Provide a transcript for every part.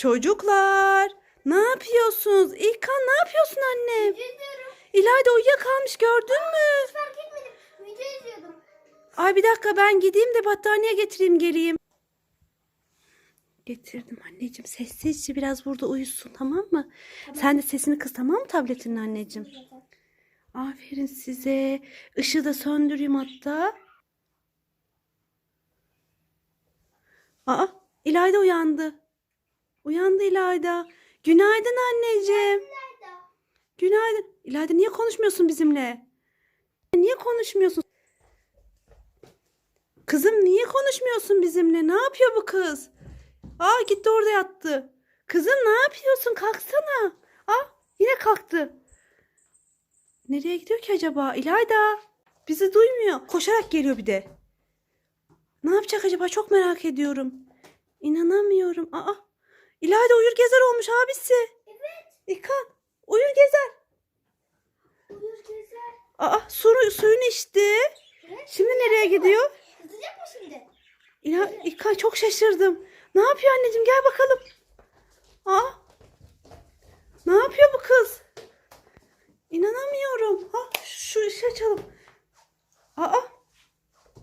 Çocuklar ne yapıyorsunuz? İlkan ne yapıyorsun annem? İzliyorum. İlayda uyuyakalmış gördün mü? Hiç fark etmedim. Video izliyordum. Ay bir dakika ben gideyim de battaniye getireyim geleyim. Getirdim anneciğim. Sessizce biraz burada uyusun tamam mı? Sen de sesini kıs tamam mı tabletinin anneciğim? Aferin size. Işığı da söndüreyim hatta. Aa, İlayda uyandı. Uyandı İlayda. Günaydın anneciğim. Nerede? Günaydın. İlayda niye konuşmuyorsun bizimle? Niye konuşmuyorsun? Kızım niye konuşmuyorsun bizimle? Ne yapıyor bu kız? Aa gitti orada yattı. Kızım ne yapıyorsun? Kalksana. Aa yine kalktı. Nereye gidiyor ki acaba? İlayda bizi duymuyor. Koşarak geliyor bir de. Ne yapacak acaba? Çok merak ediyorum. İnanamıyorum. Aa İlayda uyur gezer olmuş abisi. Evet. İlkan uyur gezer. Uyur gezer. Aa su, suyunu içti. Evet. Şimdi nereye gidiyor? Kızacak mı şimdi? İla, İlkay çok şaşırdım. Ne yapıyor anneciğim gel bakalım. Aa, ne yapıyor bu kız? İnanamıyorum. Ha, şu işi açalım. Aa,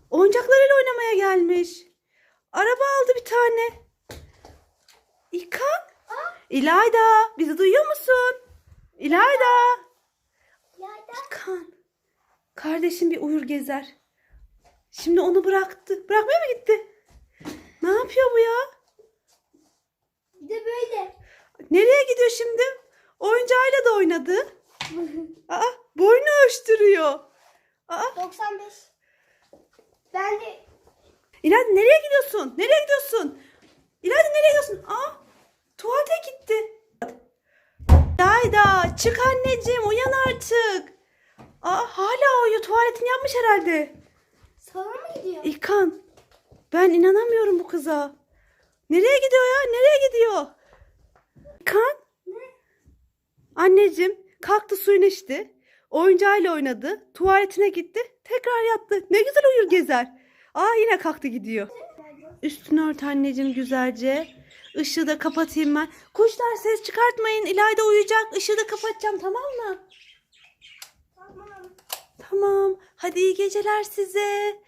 oyuncaklarıyla oynamaya gelmiş. Araba aldı bir tane. İlkan. İlayda bizi duyuyor musun? İlayda. Yayda. İlkan. Kardeşim bir uyur gezer. Şimdi onu bıraktı. Bırakmaya mı gitti? Ne yapıyor bu ya? Bir de böyle. Nereye gidiyor şimdi? Oyuncağıyla da oynadı. Aa, boynu ölçtürüyor. Aa, 95. Ben de İlayda nereye gidiyorsun? Nereye gidiyorsun? İlayda nereye gidiyorsun? Aa, tuvalete gitti. İlayda çık anneciğim uyan artık. Aa, hala uyuyor. Tuvaletini yapmış herhalde. salona mı gidiyor? İlkan, ben inanamıyorum bu kıza. Nereye gidiyor ya? Nereye gidiyor? İlkan, anneciğim kalktı suyunu içti. Oyuncağıyla oynadı. Tuvaletine gitti. Tekrar yattı. Ne güzel uyur gezer. Aa yine kalktı gidiyor. Üstünü ört anneciğim güzelce. Işığı da kapatayım ben. Kuşlar ses çıkartmayın. İlayda uyuyacak. Işığı da kapatacağım tamam mı? Tamam. Tamam. Hadi iyi geceler size.